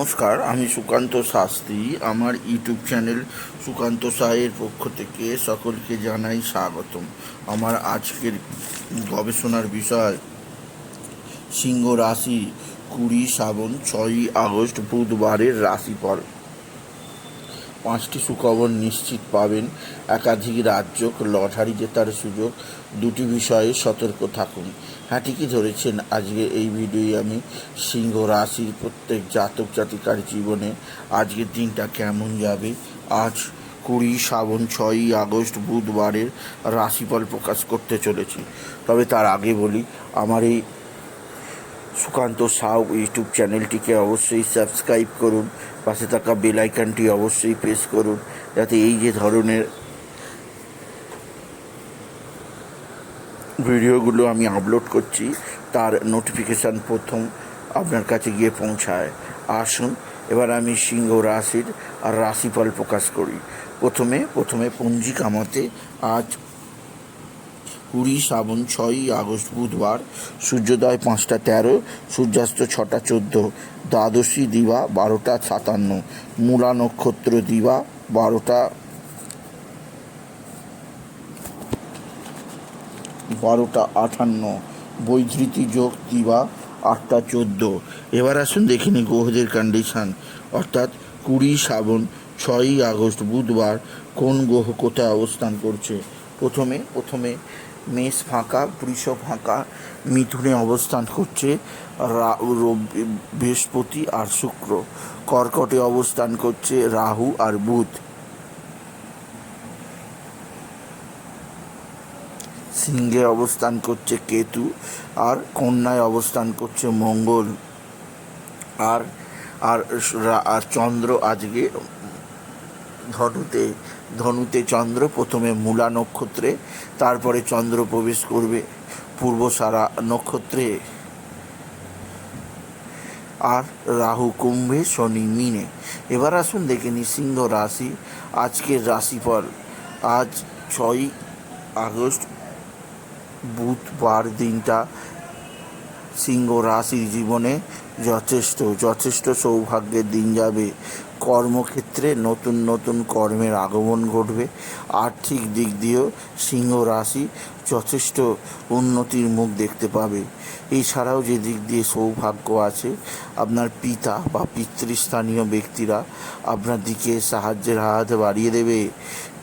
নমস্কার, আমি সুকান্ত শাস্ত্রী। আমার ইউটিউব চ্যানেল সুকান্ত সাহের পক্ষ থেকে সকলকে জানাই স্বাগতম। আমার আজকের গবেষণার বিষয়, সিংহ রাশি কুড়ি শ্রাবণ, ছয়ই আগস্ট, বুধবারের রাশিফল। পাঁচটি সুখবর নিশ্চিত পাবেন। একাধিক রাজ্য লটারি জেতার সুযোগ, দুটি বিষয়ে সতর্ক থাকুন। হ্যাঁ ঠিকই ধরেছেন? আজকে এই ভিডিওয়ে আমি। সিংহ রাশির প্রত্যেক জাতক জাতিকার জীবনে আজকের দিনটা কেমন যাবে? আজ কুড়ি, শ্রাবণ, ছয়ই আগস্ট বুধবারের রাশিফল প্রকাশ করতে চলেছি। তবে তার আগে বলি, আমার এই সুকান্ত সাউ ইউটিউব চ্যানেলটিকে অবশ্যই সাবস্ক্রাইব করুন। পাশে থাকা বেল আইকনটি অবশ্যই প্রেস করুন, যাতে এই যে ধরনের ভিডিওগুলো আমি আপলোড করছি, তার নোটিফিকেশান প্রথম আপনার কাছে গিয়ে পৌঁছায়। আসুন, এবার আমি সিংহ রাশির আর রাশিফল প্রকাশ করি। প্রথমে প্রথমে পঞ্জিকা মতে আজ কুড়ি, শ্রাবণ ছয়ই আগস্ট, বুধবার, সূর্যোদয় পাঁচটা তেরো, সূর্যাস্ত ছটা চোদ্দ, দ্বাদশী দিবা বারোটা সাতান্ন, মূলা নক্ষত্র দিবা বারোটা বারোটা আটান্ন বৈধৃতি যোগ দিবা আটটা চোদ্দ। এবার আসুন দেখে নিই গ্রহদের কন্ডিশান অর্থাৎ কুড়ি, শ্রাবণ ছয়ই আগস্ট, বুধবার কোন গ্রহ কোথায় অবস্থান করছে? প্রথমে প্রথমে মেষ ফাঁকা, বৃষ ফাঁকা, মিথুনে অবস্থান করছে বৃহস্পতি আর শুক্র। কর্কটে অবস্থান করছে রাহু আর বুধ। সিংহে অবস্থান করছে কেতু আর কন্যায় অবস্থান করছে মঙ্গল। আর আর চন্দ্র আজকে ধনুতে ধনুতে চন্দ্র, প্রথমে মূলা নক্ষত্রে, তারপরে চন্দ্র প্রবেশ করবে পূর্বসারা নক্ষত্রে। আর রাহু কুম্ভে শনি মিনে। এবার আসুন দেখে নি সিংহ রাশি, আজকের রাশিফল। আজ ছয়ই আগস্ট, বুধবার দিনটা সিংহ রাশির জীবনে যথেষ্ট যথেষ্ট সৌভাগ্যের দিন যাবে। কর্মক্ষেত্রে নতুন নতুন কর্মের আগমন ঘটবে। আর্থিক দিক দিয়েও সিংহ রাশি যথেষ্ট উন্নতির মুখ দেখতে পাবে। এছাড়াও যে দিক দিয়ে সৌভাগ্য আছে, আপনার পিতা বা পিতৃস্থানীয় ব্যক্তিরা আপনার দিকে সাহায্যের হাত বাড়িয়ে দেবে।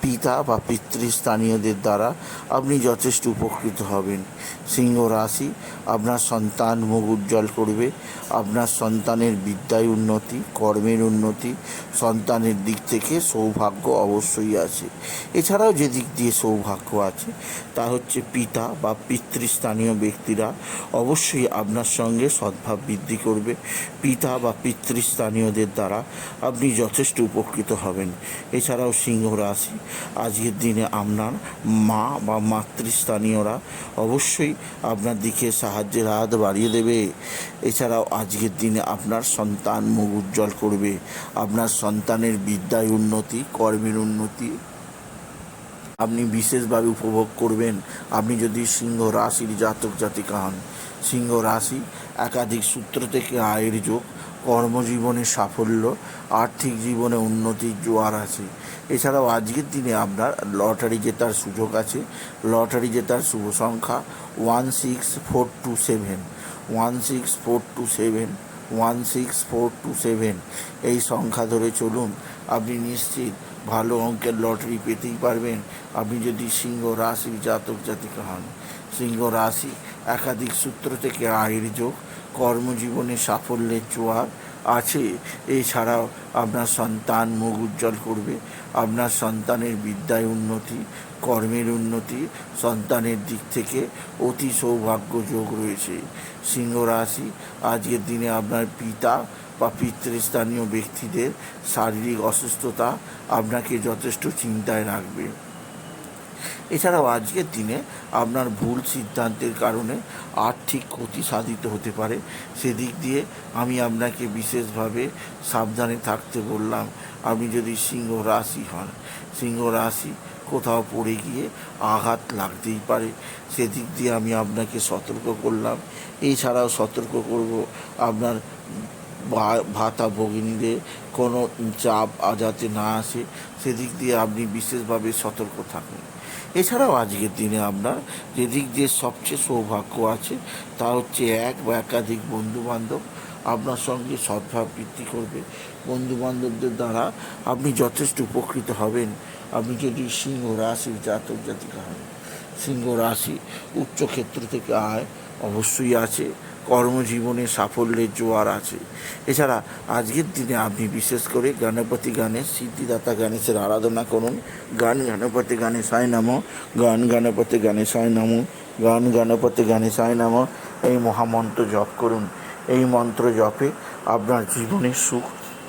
পিতা বা পিতৃস্থানীয়দের দ্বারা আপনি যথেষ্ট উপকৃত হবেন। সিংহ রাশি আপনার সন্তান মুখ উজ্জ্বল করবে। আপনার সন্তানের বিদ্যায় উন্নতি, কর্মের উন্নতি সন্তানের দিক থেকে সৌভাগ্য অবশ্যই আছে। এছাড়াও যে দিক দিয়ে সৌভাগ্য আছে, তা হচ্ছে পিতা বা পিতৃস্থানীয় ব্যক্তিরা অবশ্যই আপনার সঙ্গে সদ্ভাব বৃদ্ধি করবে। পিতা বা পিতৃস্থানীয়দের দ্বারা আপনি যথেষ্ট উপকৃত হবেন। এছাড়াও সিংহ রাশি, আজকের দিনে আপনার মা বা মাতৃস্থানীয়রা অবশ্যই আপনার দিকে সাহায্যের হাত বাড়িয়ে দেবে। এছাড়াও আজকের দিনে আপনার সন্তান মুখ উজ্জ্বল করবে। আপনার সন্তানের বিদ্যায় উন্নতি, কর্মের উন্নতি আপনি বিশেষভাবে উপভোগ করবেন। আপনি যদি সিংহ রাশির জাতক, জাতিকা হন, সিংহ রাশি একাধিক সূত্র থেকে আয়ের যোগ, কর্মজীবনে সাফল্য, আর্থিক জীবনে উন্নতির জোয়ার আছে। এছাড়াও আজকের দিনে আপনার লটারি জেতার সুযোগ আছে। লটারি জেতার শুভ সংখ্যা one six four two seven, one six four two seven one six four two seven এই সংখ্যা ধরে চলুন। আপনি নিশ্চিত ভালো অঙ্কের লটারি পেতেই পারবেন। আপনি যদি সিংহ রাশি জাতক জাতিকা হন, সিংহ রাশি একাধিক সূত্র থেকে আয়ের যোগ, কর্মজীবনে সাফল্যের জোয়ার আছে। এছাড়াও আপনার সন্তান মুখ উজ্জ্বল করবে, আপনার সন্তানের বিদ্যায় উন্নতি, কর্মের উন্নতি, সন্তানের দিক থেকে অতি সৌভাগ্য যোগ রয়েছে। সিংহ রাশি, আজকের দিনে আপনার পিতা বা পিতৃস্থানীয় ব্যক্তিদের শারীরিক অসুস্থতা আপনাকে যথেষ্ট চিন্তায় রাখবে। এছাড়াও আজকের দিনে আপনার ভুল সিদ্ধান্তের কারণে আর্থিক ক্ষতি সাধিত হতে পারে। সেদিক দিয়ে আমি আপনাকে বিশেষভাবে সাবধানে থাকতে বললাম, আপনি যদি সিংহ রাশি হন, সিংহ রাশি কোথাও পড়ে গিয়ে আঘাত লাগতেই পারে। সেদিক দিয়ে আমি আপনাকে সতর্ক করলাম। এছাড়াও সতর্ক করব আপনার ভাতা ভগিনীদের কোনো চাপ আ- যাতে না আসে। সেদিক দিয়ে আপনি বিশেষভাবে সতর্ক থাকুন। এছাড়াও আজকের দিনে আপনার যেদিক দিয়ে সবচেয়ে সৌভাগ্য আছে, তা হচ্ছে এক বা একাধিক বন্ধু বান্ধব আপনার সঙ্গে সদ্ভাব বৃদ্ধি করবে। বন্ধু বান্ধবদের দ্বারা আপনি যথেষ্ট উপকৃত হবেন। আপনি যদি সিংহ রাশির জাতক জাতিকা হন, সিংহ রাশি উচ্চক্ষেত্র থেকে আয় অবশ্যই আছে। কর্মজীবনে সাফল্যের জোয়ার আছে। এছাড়া আজকের দিনে আপনি বিশেষ করে গণপতি গানের, সিদ্ধিদাতা গণেশের আরাধনা করুন। গান গণপতি গণেশায় নাম, গান গণপতি গণেশায় নাম, গান গণপতি গণেশায় নাম, এই মহামন্ত্র জপ করুন। এই মন্ত্র জপে আপনার জীবনে সুখ,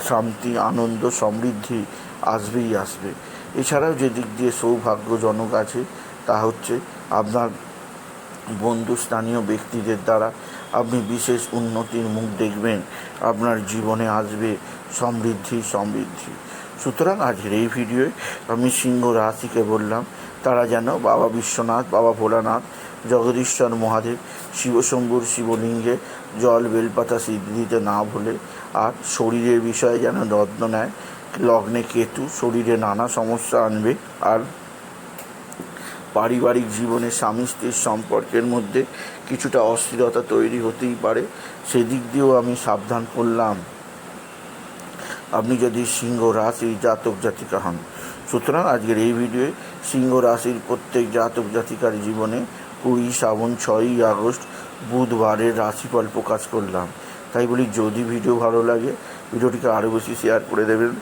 শান্তি, আনন্দ, সমৃদ্ধি আসবেই আসবে। এছাড়াও যে দিক দিয়ে সৌভাগ্যজনক আছে, তা হচ্ছে আপনার বন্ধু স্থানীয় ব্যক্তিদের দ্বারা আপনি বিশেষ উন্নতির মুখ দেখবেন, আপনার জীবনে আসবে সমৃদ্ধি সমৃদ্ধি। সুতরাং আজকের এই ভিডিওয়ে আমি সিংহ রাশিকে বললাম, তারা যেন বাবা বিশ্বনাথ, বাবা ভোলানাথ, জগদীশ্বর মহাদেব, শিবশম্ভুর শিবলিঙ্গে জল বেলপাতা সিদ্ধি দিতে না ভুলে, আর শরীরের বিষয়ে যেন যত্ন নেয়, লগ্নে কেতু, শরীরে নানা সমস্যা আনবে, আর পারিবারিক জীবনে স্বামী স্ত্রীর সম্পর্কের মধ্যে কিছুটা অস্থিরতা তৈরি হতেই পারে। সেদিক দিয়েও আমি সাবধান করলাম। আপনি যদি সিংহ রাশির জাতক জাতিকা হন, সুতরাং আজকের এই ভিডিওয়ে সিংহ রাশির প্রত্যেক জাতক জাতিকার জীবনে কুড়ি, শ্রাবণ, ছয়ই আগস্ট বুধবারের রাশিফল প্রকাশ করলাম। তাই বলি, যদি ভিডিও ভালো লাগে ভিডিওটিকে আরও বেশি শেয়ার করে দেবেন।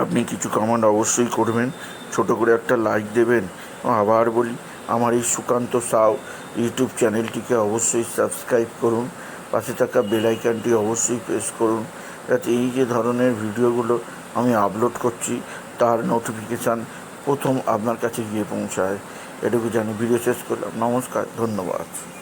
আপনি কিছু কমেন্ট অবশ্যই করবেন। ছোট করে একটা লাইক দেবেন। আবার বলি, আমার এই সুকান্ত সাউ ইউটিউব চ্যানেলটিকে অবশ্যই সাবস্ক্রাইব করুন। পাশে থাকা বেল আইকনটি অবশ্যই প্রেস করুন। যাতে এই যে ধরনের ভিডিওগুলো আমি আপলোড করছি, তার নোটিফিকেশান প্রথম আপনার কাছে গিয়ে পৌঁছায়। এটুকু জানি। ভিডিও শেষ করলাম। নমস্কার। ধন্যবাদ।